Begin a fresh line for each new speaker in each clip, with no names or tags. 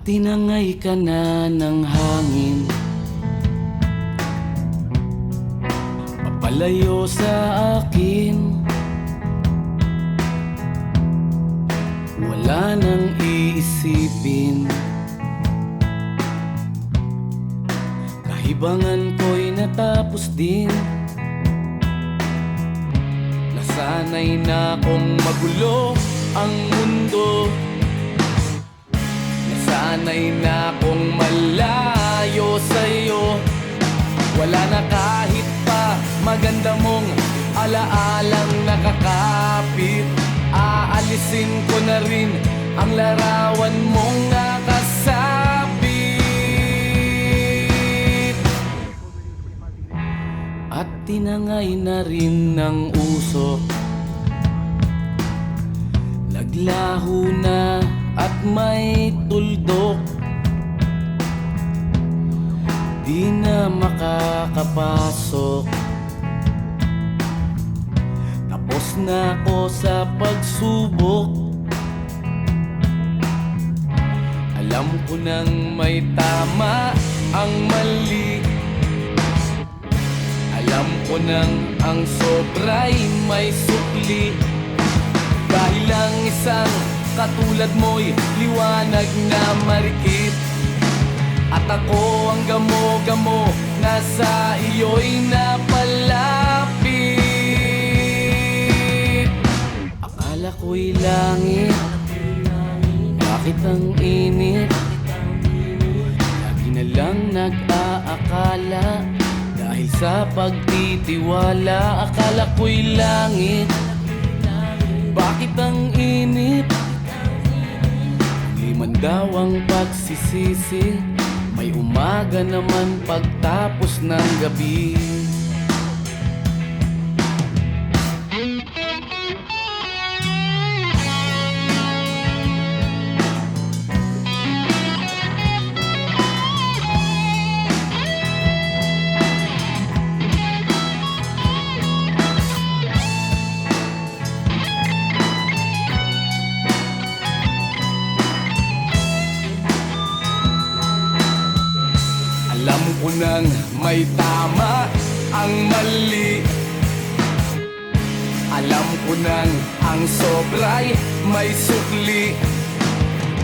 tinangay ka na ng hangin. Papalayo sa akin. Wala nang iisipin. Kahibangan ko'y natapos din. Nasanay na kong magulo ang Wala na kahit pa maganda mong alaalang nakakapit. Aalisin ko na rin ang larawan mong nakasabit At tinangay na rin ng usok Naglaho na at may tuldok. Di na makakapasok Tapos na ako sa pagsubok. Alam ko nang may tama ang mali. Alam ko nang ang sobra'y may sukli. Dahil ang isang katulad mo'y liwanag na marikit. At ako ang na sa iyo'y napalapit Akala ko'y langit Bakit ang init? Lagi na lang nag-aakala Dahil sa pagtitiwala Akala ko'y langit Bakit ang init? Liman daw ang pagsisisi May umaga naman pagtapos ng gabi Alam ko nang may tama ang mali. Alam ko nang ang sobra'y may sukli.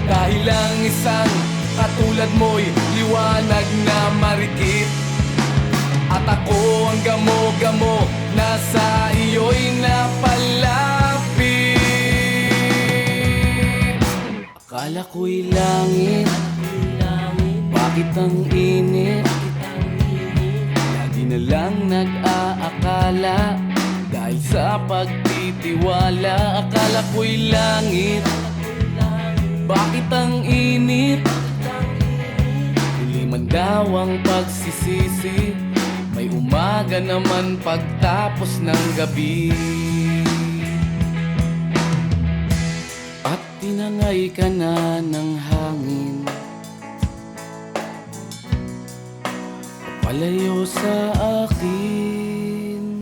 Dahil ang isang katulad mo'y liwanag na marikit. At ako ang gamo-gamo na sa iyo'y napalapit. Akala ko'y langit Bakit ang init? Lagi na lang nag-aakala Dahil sa pagtitiwala Akala ko'y langit Bakit ang init? Huli man daw ang pagsisisi May umaga naman pagtapos ng gabi At tinangay ka na ng hangin Palayo sa akin